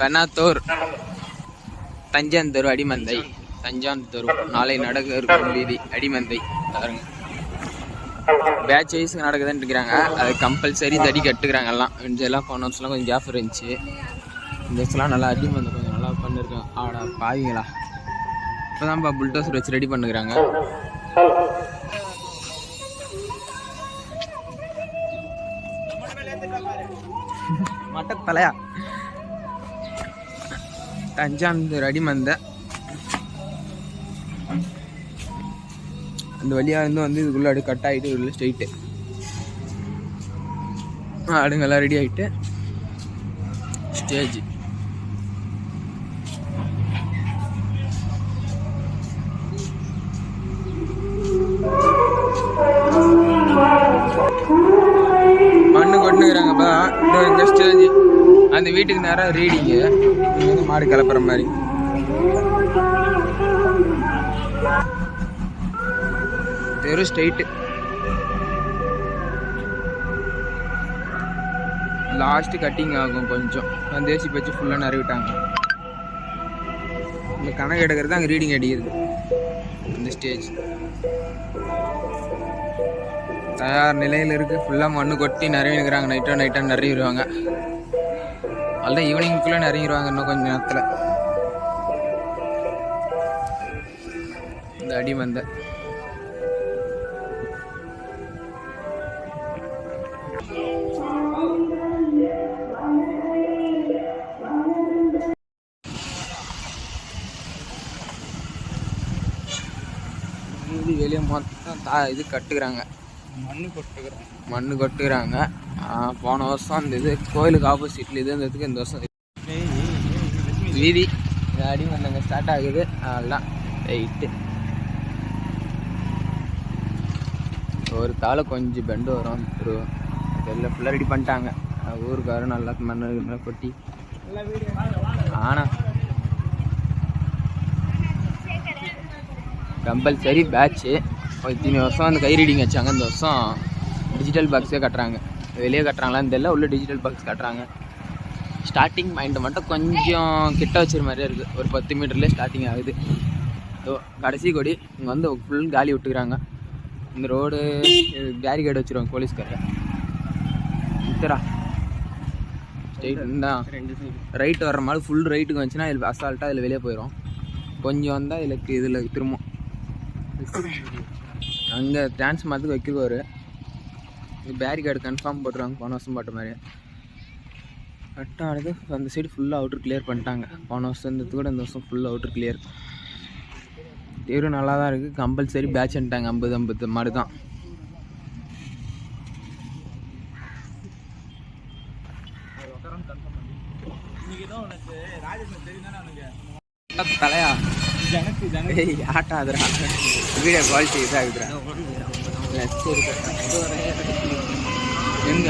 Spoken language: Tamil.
பெனாத்தூர் தஞ்சாந்தரு அடிமந்தை தஞ்சாந்தூர் நாளை நடக்க இருக்கும் வீதி அடிமந்தை. பாருங்க. பேட்ச் வைஸ் நடக்குதுன்னு இருக்கிறாங்க. அது கம்பல்சரி தடி கட்டுக்கிறாங்க எல்லாம். எல்லாம் போன வருஷம்லாம் கொஞ்சம் ஜாஃபர் இருந்துச்சு. இந்த வருஷம்லாம் நல்லா அடிமந்தை கொஞ்சம் நல்லா பண்ணிருக்காங்க. ஆடா பாவிங்களா இப்போதான்ப்பா புல்டோசர் வச்சு ரெடி பண்ணுகிறாங்க. தலையா தஞ்சாவூர் மந்தேன் அந்த வழியா இருந்து வந்து இதுக்குள்ள அப்படியே கட் ஆகிட்டு உள்ள ஸ்ட்ரைட்டு ஆடுங்கெல்லாம் ரெடி ஆகிட்டு ஸ்டேஜ் மண்ணு கொண்டுக்கிறாங்கப்பா இந்த ஸ்டேஜ் அந்த வீட்டுக்கு நேராக ரீடிங்கு. வந்து மாடு கிளப்புற மாதிரி. தெரு ஸ்ட்ரைட்டு லாஸ்ட் கட்டிங் ஆகும் கொஞ்சம். அந்த தேசி பச்சு ஃபுல்லாக நிறைவிட்டாங்க இந்த கணக்கு எடுக்கிறது அங்கே ரீடிங் அடிக்கிறது இந்த ஸ்டேஜ் தயார் நிலையில் இருக்குது ஃபுல்லாக மண்ணு கொட்டி நிறைய நிற்கிறாங்க நைட்டாக நைட்டாக நிறைய நிறைவிடுவாங்க. அல்ல ஈவினிங்குள்ளே நிறைவிடுவாங்க இன்னும் கொஞ்சம் நேரத்தில். இந்த அடி வந்த வெளியே மொத்தம் தா இது கட்டுக்கிறாங்க மண்ணு கொட்டுக்கிறேன் மண்ணு கொட்டுக்கிறாங்க போன வருஷம் அந்த இது கோயிலுக்கு ஆப்போசிட்ல இது இருந்ததுக்கு இந்த வருஷம் வீதி அடி வந்தங்க ஸ்டார்ட் ஆகுது. அதெல்லாம் ரைட்டு ஒரு காலை கொஞ்சம் பெண்டு வரும். திருவோம் இதெல்லாம் ஃபுல்லாக ரெடி பண்ணிட்டாங்க. அஹ் ஊருக்காரரும் நல்லா மண்ணு மேலே கொட்டி. ஆனா கம்பல்சரி பேட்ச்சு இத்தனை வருஷம் அந்த கை ரீடிங் வச்சாங்க. இந்த வருஷம் டிஜிட்டல் பாக்ஸே கட்டுறாங்க. வெளியே கட்டுறாங்களான்னு தெரியல உள்ள டிஜிட்டல் பாக்ஸ் கட்டுறாங்க. ஸ்டார்டிங் பாயிண்ட் மட்டும் கொஞ்சம் கிட்ட வச்சிரு மாதிரியே இருக்குது ஒரு பத்து மீட்டர்லேயே ஸ்டார்டிங் ஆகுது. இதோ கடைசி கொடி. இங்கே வந்து ஃபுல் காலி விட்டுக்கிறாங்க. இந்த ரோடு பேரிகேட் வச்சுருவாங்க போலீஸ்காரங்க. இத்தரா ஸ்ட்ரெயிட் தான் ரைட் வர்ற மாதிரி ஃபுல் ரைட்டுக்கு வந்துச்சுன்னா இதில் அசால்ட்டாக இதில் வெளியே போயிடும் கொஞ்சம் வந்தால் இதுக்கு இதில் திரும்பும். அங்கே டான்ஸ் மாற்றுக்கு வைக்கிறவர். இது பேரிகார்டு கன்ஃபார்ம் போட்டுருவாங்க போன வருஷம் போட்ட மாதிரி. கரெக்டாக ஆனது அந்த சைடு ஃபுல்லாக அவுட்ரு கிளியர் பண்ணிட்டாங்க. போன வருஷம் இந்த கூட இந்த வருஷம் ஃபுல்லாக அவுட்ரு கிளியர் தேர்வு நல்லா தான் இருக்குது கம்பல்சரி பேட்ச்ன்ட்டாங்க ஐம்பது ஐம்பது மாடு தான் தலையா? ஆட்டாதுடா. வீடியோ குவாலிட்டி இதாகுதுடா. எங்க?